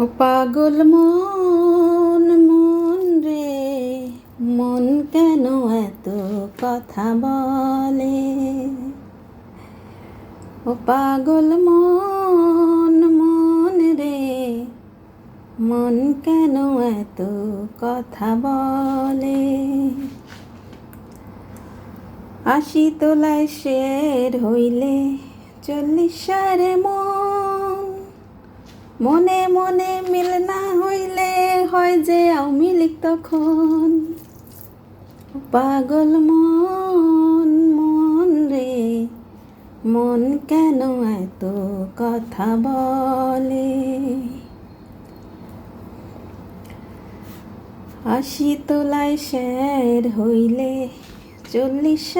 ও পাগল মন মন রে, মন কেন এত কথা বলে? ও পাগল মন মন রে, মন কেন এত কথা বলে? আশি তোলায় শের হইলে চল্লিশ সারে মন মনে মনে মিল না হইলে হয় যে আওয়ামী তখন। পাগল মন মন রে, মন কেন এত কথা বলে? আশি তোলায় শের হইলে চল্লিশ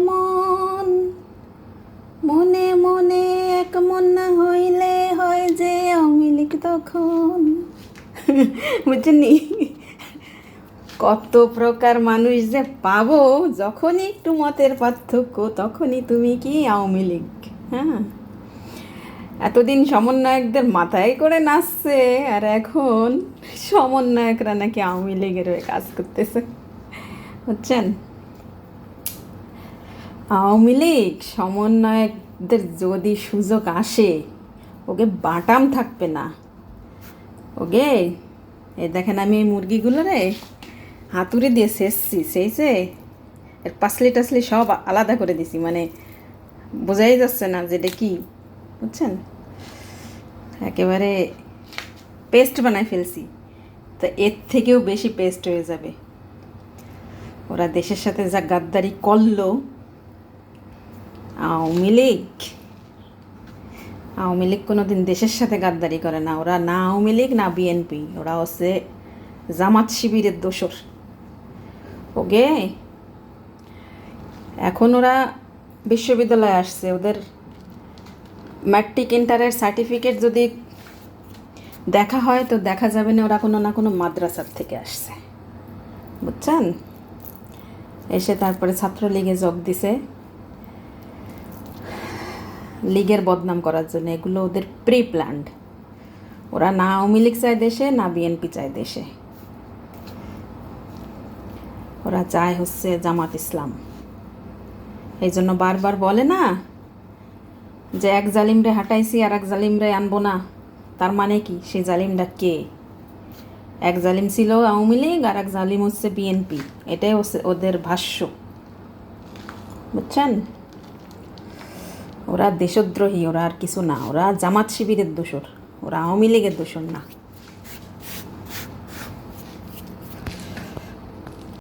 মন। মনে মনে এক মন না হইলে তখন বুঝলি কত প্রকার মানুষ যে পাবো, যখনই একটু মতের পার্থক্য, তখনই তুমি কি আওয়ামী লীগ হ্যাঁ? এতদিন সমন্বয়কদের মাথায় করে নাচছে, আর এখন সমন্বয়করা নাকি আওয়ামী লীগের হয়ে কাজ করতেছে, বুঝছেন? আওয়ামী লীগ সমন্বয়কদের যদি সুযোগ আসে, ওকে বাটাম থাকবে না। ওকে এ দেখেন আমি এই মুরগিগুলো রে, হাতুড়ি দিয়ে শেষছি সেইছে এর পাসলি টাসলি সব আলাদা করে দিছি মানে বোঝাই যাচ্ছে না যে এটা কি, বুঝছেন? একেবারে পেস্ট বানাই ফেলছি, তো এর থেকেও বেশি পেস্ট হয়ে যাবে। ওরা দেশের সাথে যা গাদ্দারি করল, আওয়ামী লীগ। আওয়ামী লীগ কোনো দিন দেশের সাথে গাদ্দারি করে না। ওরা না আওয়ামী লীগ, না বিএনপি। ওরা হচ্ছে জামাত শিবিরের দোসর ওকে? এখন ওরা বিশ্ববিদ্যালয়ে আসছে। ওদের ম্যাট্রিক ইন্টারের সার্টিফিকেট যদি দেখা হয়, তো দেখা যাবে না ওরা কোনো না কোনো মাদ্রাসার থেকে আসছে। বুঝছেন? এসে তারপরে ছাত্রলীগে যোগ দিছে। লীগের বদনাম করার জন্য, এগুলো ওদের প্রি প্ল্যান্ড ওরা না আওয়ামী লীগ চায় দেশে, না বিএনপি চায় দেশে। ওরা চায় হচ্ছে জামাত ইসলাম। এই জন্য বারবার বলে না যে এক জালিমরে হাঁটাইছি আর এক জালিমরে আনব না। তার মানে কি? সেই জালিমটা কে? এক জালিম ছিল আওয়ামী লীগ আর এক জালিম হচ্ছে বিএনপি এটাই হচ্ছে ওদের ভাষ্য। বুঝছেন? ওরা দেশদ্রোহী, ওরা আর কিছু না, ওরা জামাত শিবিরের দোষর, ওরা আওয়ামী লীগের দোষর না।